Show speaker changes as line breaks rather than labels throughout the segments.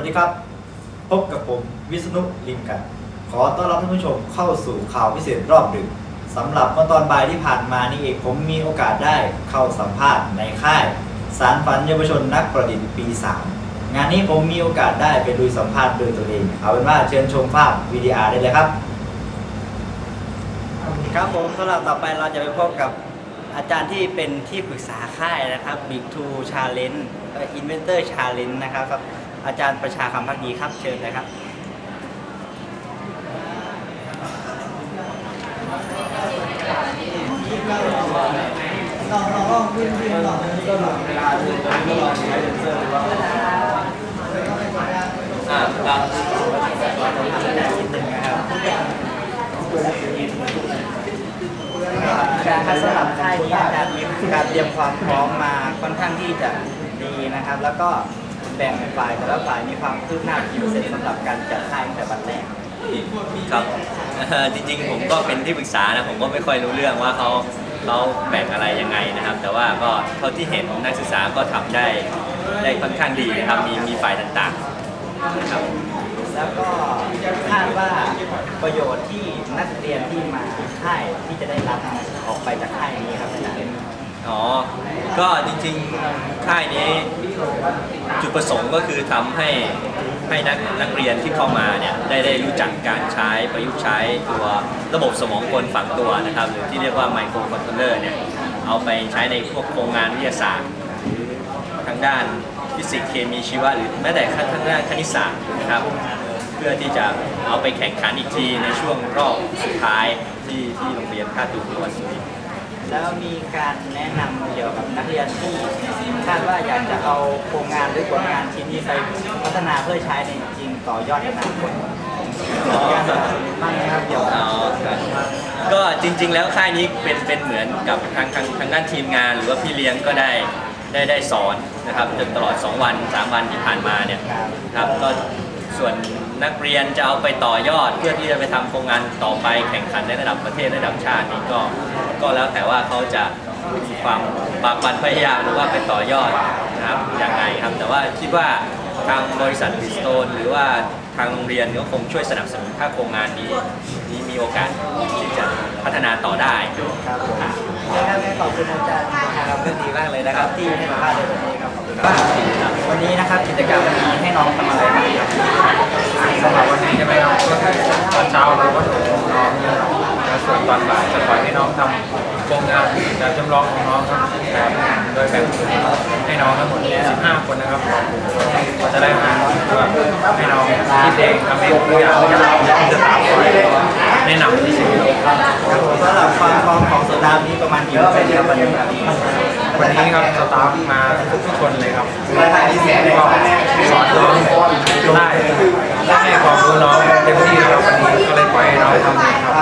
วัสดีครับ พบกับผมวิษณุลิมกัน ขอต้อนรับท่านผู้ชมเข้าสู่ข่าวพิเศษรอบดึกสำหรับเมื่อตอนบ่ายที่ผ่านมานี่เองผมมีโอกาสได้เข้าสัมภาษณ์ในค่าย สารฝันเยาวชนนักประดิษฐ์ปี 3 งานนี้ผมมีโอกาสได้ไปดูสัมภาษณ์โดยตัวเอง เอาเป็นว่าเชิญชมภาพวิดีอาร์ได้เลยครับ ครับผมสำหรับต่อไปเราจะไปพบกับอาจารย์ที่เป็นที่ปรึกษาค่ายนะครับ Big Two Challenge Inventor Challenge นะครับ อาจารย์ประชาคำพักดีครับ เชิญเลยครับ
อ่าครับ
การคัดสำหรับค่ายนี้อาจารย์มีการเตรียมความพร้อมมาค่อนข้างที่จะดีนะครับ แล้วก็ แบ่งฝ่ายแต่ละฝ่ายมีความคืบหน้ากี่เปอร์เซ็นต์สำหรับการจัดค่ายตั้งแต่วันแรก
ครับเอ่อจริงๆ ผมก็เป็นที่ปรึกษานะผมก็ไม่ค่อยรู้เรื่องว่าเขาเขาแบ่งอะไรยังไงนะครับ แต่ว่าก็เท่าที่เห็นนักศึกษาก็ทำได้ได้ค่อนข้างดีนะครับมีมีฝ่ายต่างๆนะครับ
แล้วก็คาดว่าประโยชน์ที่นักเรียนที่มาค่ายที่จะได้รับออกไปจากค่ายนี้ครับอาจารย์
อ๋อ ก็จริงๆ ค่ายนี้จุดประสงค์ก็คือทำให้ให้นักนักเรียนที่เข้ามาเนี่ยได้ได้รู้จักการใช้ประยุกต์ใช้ตัวระบบสมองกลฝังตัวนะครับ หรือที่เรียกว่าไมโครคอนโทรลเลอร์เนี่ยเอาไปใช้ในพวกโครงงานวิทยาศาสตร์ ทางด้านฟิสิกส์เคมีชีวะหรือแม้แต่ทางด้านคณิตศาสตร์นะครับ เพื่อที่จะเอาไปแข่งขันอีกทีในช่วงรอบสุดท้ายที่ที่โรงเรียนค่าตูนวันนทร์
แล้วมีการแนะนำเกี่ยวกับนักเรียนที่คาดว่าอยากจะเอาโครงงานหรือผลงานชิ้นนี้ไปพัฒนาเพื่อใช้ในจริงต่อยอดในอนาคตการสนับสนุนบ้างไหมครับเกี่ยวกับ
อ๋อครับก็จริง ๆ แล้วค่ายนี้เป็นเป็นเหมือนกับทางทางทางด้านทีมงาน หรือว่าพี่เลี้ยงก็ได้ได้ได้สอนนะครับจนตลอด 2 วัน 3 วันที่ผ่านมาเนี่ยครับก็ส่วน นักเรียนจะเอาไปต่อยอด เพื่อที่จะไปทำโครงงานต่อไปแข่งขันในระดับประเทศระดับชาตินี่ก็ก็แล้วแต่ว่าเขาจะมีความปากบันพยายามหรือว่าไปต่อยอดนะครับยังไงครับ แต่ว่าคิดว่าทางบริษัทบิสโตนหรือว่าทางโรงเรียนก็คงช่วยสนับสนุนถ้าโครงงานนี้นี้มีโอกาสที่จะพัฒนาต่อได้
ครับผมนะครับขอบคุณอาจารย์นะครับ เรื่องดีมากเลยนะครับ ที่ให้มาษณ์ในวันนี้ครับขอบคุณครับวันนี้นะครับกิจกรรมวันนี้ให้น้องทำอะไรบ้างครับ
สำหรับวันนี้ใช่ไหมครับก็ตอนเช้าเราก็ส่งน้องแล้วส่วนตอนบ่ายจะปล่อยให้น้องทำโครงงานแบบจำลองของน้องครับโดยแบ่งกลุ่มให้น้องทั้งหมด15 คนนะครับก็จะได้มาว่าให้น้องคิดเองทำเองทุกอย่างนะรับจะตามคอยแนะนำที่สิ่งที่เราทำ
ครับสำหรับความพร้อมของสตาฟนี้ประมาณกี่เปอร์เซ็นต์ครับวันนี้ครับ
วันนี้ครับสตาฟมาทุกๆคนเลยครับก็สอนน้องได้ได้ให้ความรู้น้องเต็มที่นะครับวันนี้ก็เลยปล่อยให้น้องทำเองครับ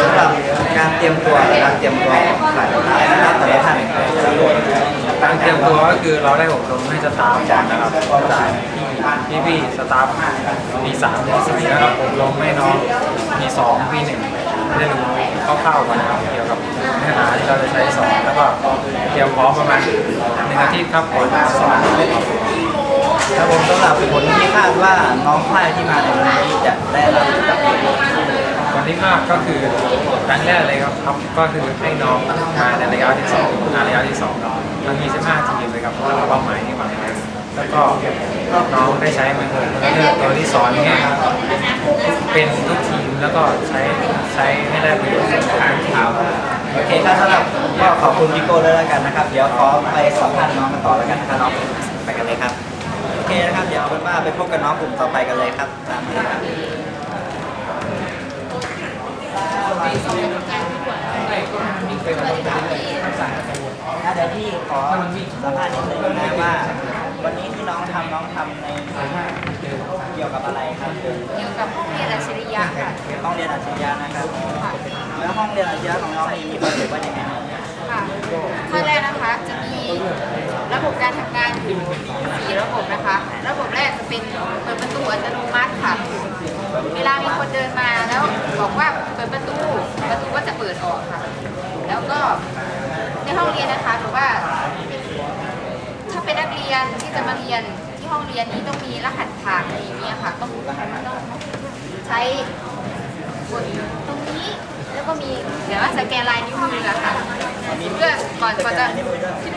สำหรับการเตรียมตัวการเตรียมตัวของฝ่ายนะครับแต่ละท่านแต่ละคน
การเตรียมตัวก็คือเราได้อบรมให้สตาฟก่อนนะครับจากพี่พี่ๆสตาฟปีสามปีสี่นะครับอบรมให้น้องปีสองปีหนึ่ง ได้รู้คร่าวๆก่อนนะครับเกี่ยวกับเนื้อหาที่เราจะใช้สอนแล้วก็เตรียมพร้อมประมาณหนึ่งอาทิตย์ครับก่อนสอน
ครับผมสำหรับผลที่คาดว่าน้องค่ายที่มาในวันนี้จะได้รับจาก
วันที่คาดก็คือครั้งแรกเลยครับครับก็คือให้น้องมาในระยะที่สองในระยะที่สองครับทั้ง25 ทีมเลยครับตามเป้าหมายที่วางไว้แล้วก็ น้องได้ใช้มือถือเลือกตัวที่สอนให้เป็นทุกทีมแล้วก็ใช้ใช้ให้ได้ประโยชน์กับทุกทีม
โอเคครับสำหรับก็ขอบคุณพี่โก้ด้วยแล้วกันนะครับ เดี๋ยวขอไปสัมภาษณ์น้องกันต่อแล้วกันนะครับน้องไปกันเลยครับโอเคนะครับเดี๋ยวเอาเป็นว่าไปพบกับน้องกลุ่มต่อไปกันเลยครับตามนี้ครับนะเดี๋ยวพี่ขอสัมภาษณ์นิดนึงนะว่า วันนี้ที่น้องทำน้องทำในเกี่ยวกับอะไรครับคือ
เกี่ยวกับห้องเรียนอัจฉริยะค่ะ
ห้องเรียนอัจฉริยะนะครับ
ค่ะ
แล้วห้องเรียนอัจฉริยะของน้องนี่มีคอนเซ็ปต์ว่ายังไงครับ
ค่ะขั้นแรกนะคะจะมีระบบการทำงานอยู่สี่ระบบนะคะ ระบบแรกจะเป็นเปิดประตูอัตโนมัติค่ะ เวลามีคนเดินมาแล้วบอกว่าเปิดประตูประตูก็จะเปิดออกค่ะ แล้วก็ในห้องเรียนนะคะถือว่าถ้า เป็นนักเรียนที่จะมาเรียนที่ห้องเรียนนี้ต้องมีรหัสผ่านอะไรอย่างเงี้ยค่ะ ต้องต้องใช้กดตรงนี้แล้วก็มีเดี๋ยวว่าสแกนลายนิ้วมืออะค่ะเพื่อก่อนก่อนจะ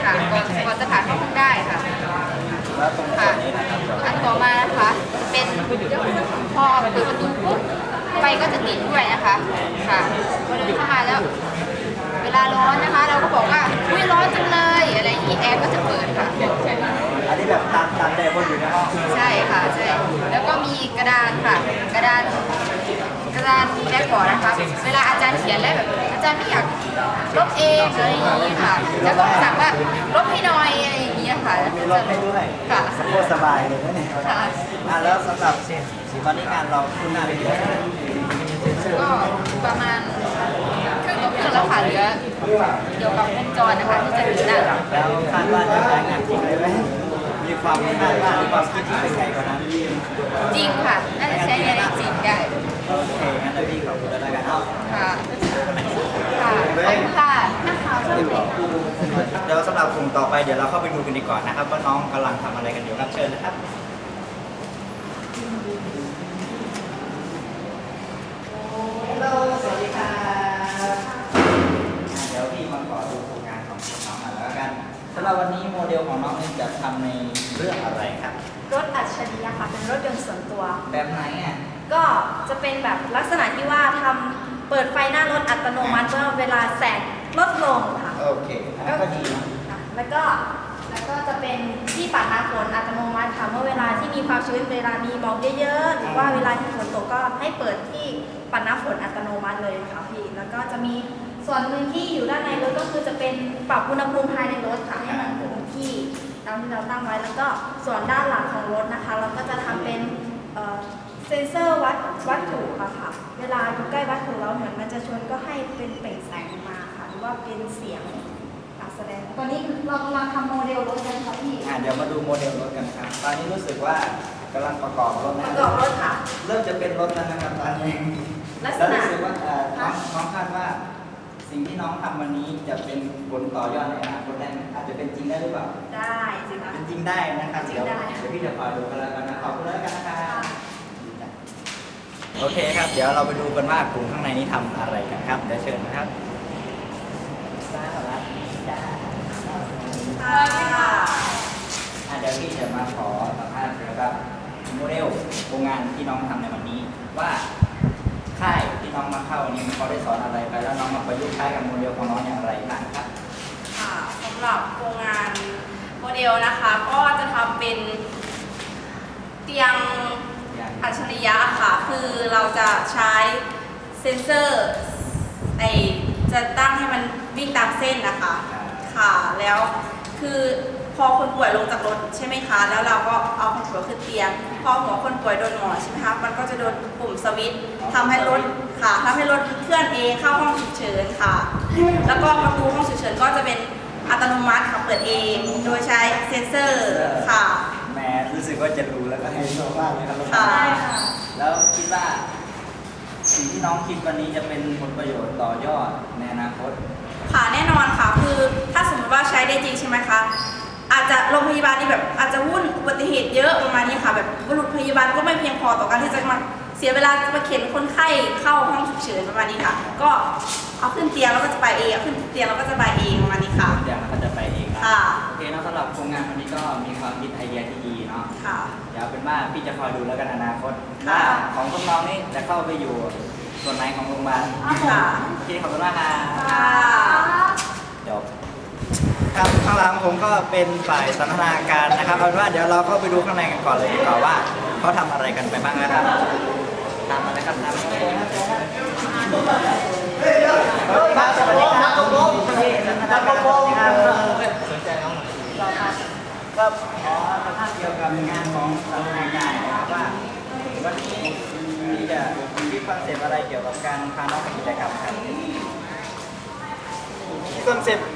ค่ะก่อนก่อนจะผ่านเข้าห้องได้ค่ะค่ะอันต่อมานะคะเป็นพอเปิดประตูปุ๊บไฟก็จะติดด้วยนะคะค่ะพอเดินเข้ามาแล้ว เวลาร้อนนะคะ เราก็บอกว่าอุ้ยร้อนจังเลย อะไรอย่างนี้แอร์ก็จะเปิดค่ะ
อันนี้แบบตามตามใจคนอยู่ในห้อง
ใช่ค่ะใช่แล้วก็มีกระดานค่ะ กระดานกระดานแบ็คบอร์ดนะคะ เวลาอาจารย์เขียนแล้วแบบอาจารย์ไม่อยากลบเองอะไรอย่างนี้ค่ะ แล้วก็สั่งว่าลบให้หน่อยอะไรอย่างนี้ค่ะแล้ว
มี
ก็
ร
จะ
ถให้ด้วย
ค่ะ
โคตรสบายเลยนะเนี่ย
ค่ะ
อะแล้วสำหรับตอนนี้งานเราคุณหน้าไปเยอะ
ก็ประมาณครึ่งต่อครึ่ง แล้วค่ะเหลือเกี่ยวกับวงจรนะคะที่จะติดตั้ง
แล้วคาดว่าจะใช้งานจริงเลยไหมมีความคาดว่าหรือความคิดที่ไปไกลกว่านั้น
จริงค่ะน่าจะใช้ในได้จริงได้
โอเคงั้นเดี๋ยวพี่ขอบคุณแล้วกันเอา
ค่ะค่ะขอบคุณค่ะนักข่าวช่วย
เดี๋ยวสำหรับกลุ่มต่อไปเดี๋ยวเราเข้าไปดูกันดีก่อนนะครับว่าน้องกำลังทำอะไรกันอยู่ครับเชิญนะครับฮัลโหลสวัสดีครับเดี๋ยวพี่มาขอดูโครงงานของน้องหน่อยแล้วกันสำหรับวันนี้โมเดลของน้องเนี่ยจะทำในเรื่องอะไรครับ
รถอัจฉริยะค่ะเป็นรถยนต์ส่วนตัว
แบบไหนอะ
ก็จะเป็นแบบลักษณะที่ว่าทำเปิดไฟหน้ารถอัตโนมัติเมื่อเวลาแสงลดลงค่ะ
โอเคอันนั้นก็ดีนะ
ค่ะแล้วก็แล้วก็จะเป็นที่ปัดน้ำฝนอัตโนมัติค่ะเมื่อเวลาที่มีความชื้นเวลามีหมอกเยอะๆหรือว่าเวลาที่ฝนตกก็ให้เปิดที่ปัดน้ำฝนอัตโนมัติเลยค่ะพี่แล้วก็จะมี ส่วนหนึ่งที่อยู่ด้านในรถก็คือจะเป็นปรับอุณหภูมิภายในรถค่ะให้มันคงที่ตามที่เราตั้งไว้แล้วก็ส่วนด้านหลังของรถนะคะ เราก็จะทำเป็นเอ่อเซ็นเซอร์วัดวัตถุค่ะค่ะ เวลาอยู่ใกล้วัตถุแล้วเหมือนมันจะชนก็ให้เป็นเปล่งแสงออกมาค่ะหรือว่าเป็นเสียงการแสดงตอนนี้เรากำลังทำโมเดลรถกันค่ะพี่
อะเดี๋ยวมาดูโมเดลรถกันครับตอนนี้รู้สึกว่ากำลังประกอบรถ
ป
นะ
ระกอบรถค่ะ
เริ่มจะเป็นรถแล้วนะครับตอนนี้
ลักษ
แล้ว
ณะ
รู้สึกว่าเอ่อน้องน้องคาดว่า สิ่งที่น้องทำวันนี้จะเป็นผลต่อยอดในอนาคตได้ไหมอาจจะเป็นจริงได้หรือเปล่า
ได้สิคะ
เป็นจริงได้นะครับ
จริ
เดี๋ยว
งได้
เดี๋ยวพี่จะคอยดูกันแล้วกันนะขอบคุณแล้วกันนะครับโอเคครับ เดี๋ยวเราไปดูกันว่ากลุ่มข้างในนี้ทำอะไรกันครับเดี๋ยวเชิญนะครับสวัสดีจ้า
ค่ะ
อะเดี๋ยวพี่จะมาขอสัมภาษณ์เกี่ยวกับโมเดลโรงงานที่น้องทำในวันนี้ว่า ค่ายที่น้องมาเข้าวันนี้เขาได้สอนอะไรไปแล้วน้องมาประยุกต์ใช้กับโมเดลของน้องอย่างไรบ้างครับ
ค่ะสำหรับโครงงานโมเดลนะคะ ก็จะทำเป็นเตียง
อย่าง
อัจฉริยะค่ะ คือเราจะใช้เซ็นเซอร์ไอจะตั้งให้มันวิ่งตามเส้นนะคะ ค่ะแล้วคือพอคนป่วยลงจากรถใช่ไหมคะ แล้วเราก็เอาคนป่วยขึ้นเตียง พอหัวคนป่วยโดนหมอใช่ไหมคะ มันก็จะโดนปุ่มสวิตช์ทำให้รถค่ะทำให้รถเคลื่อนเองเข้าห้องฉุกเฉินค่ะ แล้วก็ประตูห้องฉุกเฉินก็จะเป็นอัตโนมัติค่ะเปิดเอง โดยใช้เซ็นเซอร์ค่ะ
แหมรู้สึกว่าจะรู้แล้วก็ให้โชว์มากเลยครับ
ค่ะ
แล้วคิดว่าสิ่งที่น้องคิดวันนี้จะเป็นผลประโยชน์ต่อยอดในอนาคต
ค่ะแน่นอนค่ะคือถ้าสมมติว่าใช้ได้จริงใช่ไหมคะ อาจจะโรงพยาบาลนี่แบบอาจจะวุ่นอุบัติเหตุเยอะประมาณนี้ค่ะแบบบุรุษพยาบาลก็ไม่เพียงพอต่อการที่จะมาเสียเวลาจะมาเข็นคนไข้เข้าห้องฉุกเฉินประมาณนี้ค่ะ ก็เอาขึ้นเตียงแล้วก็จะไปเองเอาขึ้นเตียงแล้วก็จะไปเองประมาณนี้ค่ะ
เดี๋ยวเราก็จะไปเองนะ
ค่ะ
โอเคเนอะสำหรับโครงงานวันนี้ก็มีความคิดไอเดียที่ดีเนาะ
ค่ะ
เดี๋ยวเป็นว่าพี่จะคอยดูแล้วกันอนาคต
ค่ะ
ว่าของพวกน้องนี่จะเข้าไปอยู่ส่วนไหนของโรงพยาบาล
ค่ะ
โอเคขอบคุณมากครับ
ค่ะ
จบ ครับข้างหลังผมก็เป็นฝ่ายสันทนาการนะครับเอาเป็นว่าเดี๋ยวเราเข้าไปดูข้างในกันก่อนเลยดีกว่าว่าเขาทำอะไรกันไปบ้างนะครับตามมาเลยครับตามมาเลยครับสวัสดีครับสวัสดีครับสันทนาการสวัสดีครับสนใจน้องก็ขอสัมภาษณ์เกี่ยวกับงานของสันทนาการนะครับว่าวันนี้พี่จะคิดคอนเซปต์อะไรเกี่ยวกับการพาน้องไปกิจกรรมครับ
คอนเซ็ปต์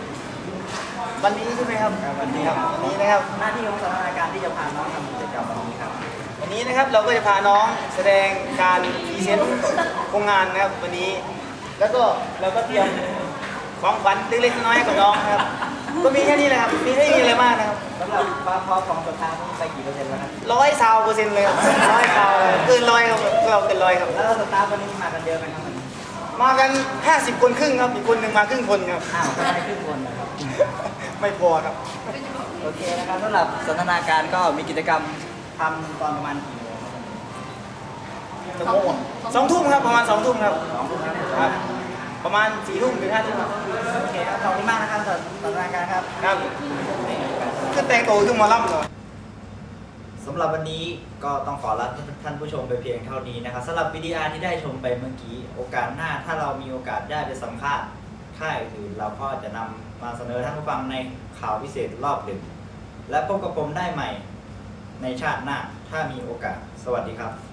วันนี้ใช่ไหมครับ
วันนี้ครับ
วันนี้นะครับ
หน้าที่ของสถานการณ์ที่จะพาน้องทำกิจกรรมวันนี้ครับ
วันนี้นะครับเราก็จะพาน้องแสดงการพรีเซนต์โครงงานนะครับวันนี้ แล้วก็เราก็เตรียมของขวัญเล็กๆน้อยๆให้กับน้องนะครับก็มีแค่นี้แหละครับมีไม่มีอะไรมากนะครับ
ก็ำหรับความพร้อมของสถานนี้ไปกี่เปอร์เซ็นต์แล้วครับ
ร้อยซาวเปอร์เซ็นต์เลยครับร้อยซาวเลยเกินร้อยครับเราเกินร้อยครับ
แล้วสตาฟวันนี้มากันเยอะไหมครับวันนี้
มากัน 50 คนครึ่งครับอีกคนหนึ่งมาครึ่งคนครับ
อ้าวก็ได้ครึ่งคนนะครับ
ไม่พอครับ
โอเคนะครับสำหรับสันทนาการก็มีกิจกรรมทำตอนประมาณกี่โมงครับ
จะโมงสองทุ่มครับประมาณสองทุ่มครับ
สองทุ่มครับ
ครับ ประมาณสี่ทุ่มถึงห้าทุ่มครับ
โอเคครับขอบคุณมากนะครับสำหรับสันทนาการครับ
ครับขึ้นแต่งโตวขึ้นหมาล่ำเลย
สำหรับวันนี้ก็ต้องขอลาท่านผู้ชมไปเพียงเท่านี้นะครับสำหรับวิดีอาร์ที่ได้ชมไปเมื่อกี้ โอกาสหน้าถ้าเรามีโอกาสได้ไปสัมภาษณ์ค่ายอื่นเราก็จะนำ มาเสนอท่านผู้ฟังในข่าวพิเศษรอบดึกและพบกับผมได้ใหม่ในชาติหน้าถ้ามีโอกาส สวัสดีครับ